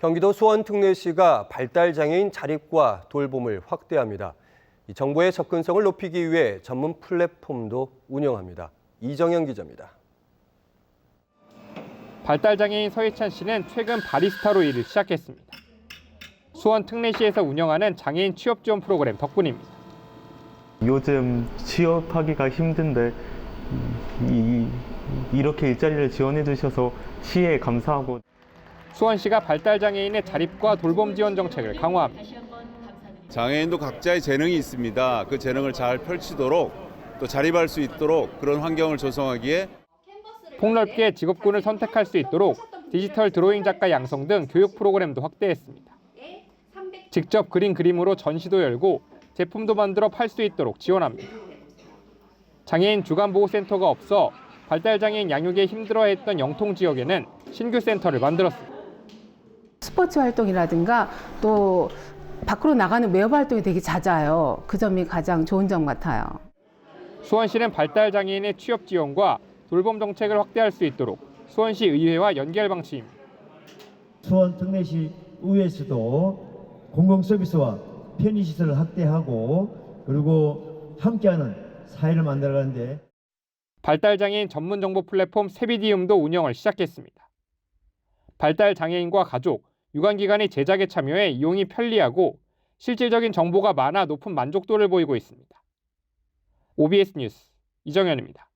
경기도 수원특례시가 발달장애인 자립과 돌봄을 확대합니다. 이 정보의 접근성을 높이기 위해 전문 플랫폼도 운영합니다. 이정현 기자입니다. 발달장애인 서희찬 씨는 최근 바리스타로 일을 시작했습니다. 수원 특례시에서 운영하는 장애인 취업 지원 프로그램 덕분입니다. 요즘 취업하기가 힘든데 이, 이렇게 일자리를 지원해 주셔서 시에 감사하고 수원시가 발달장애인의 자립과 돌봄 지원 정책을 강화합니다. 장애인도 각자의 재능이 있습니다. 그 재능을 잘 펼치도록 또 자립할 수 있도록 그런 환경을 조성하기에 폭넓게 직업군을 선택할 수 있도록 디지털 드로잉 작가 양성 등 교육 프로그램도 확대했습니다. 직접 그린 그림으로 전시도 열고 제품도 만들어 팔 수 있도록 지원합니다. 장애인 주간보호센터가 없어 발달장애인 양육에 힘들어했던 영통 지역에는 신규 센터를 만들었습니다. 스포츠 활동이라든가 또 밖으로 나가는 외부 활동이 되게 잦아요. 그 점이 가장 좋은 점 같아요. 수원시는 발달 장애인의 취업 지원과 돌봄 정책을 확대할 수 있도록 수원시 의회와 연계할 방침입니다. 수원 특례시 의회에서도 공공 서비스와 편의 시설을 확대하고 그리고 함께하는 사회를 만들어가는데 발달 장애인 전문 정보 플랫폼 세비디움도 운영을 시작했습니다. 발달 장애인과 가족, 유관기관의 제작에 참여해 이용이 편리하고 실질적인 정보가 많아 높은 만족도를 보이고 있습니다. OBS 뉴스 이정현입니다.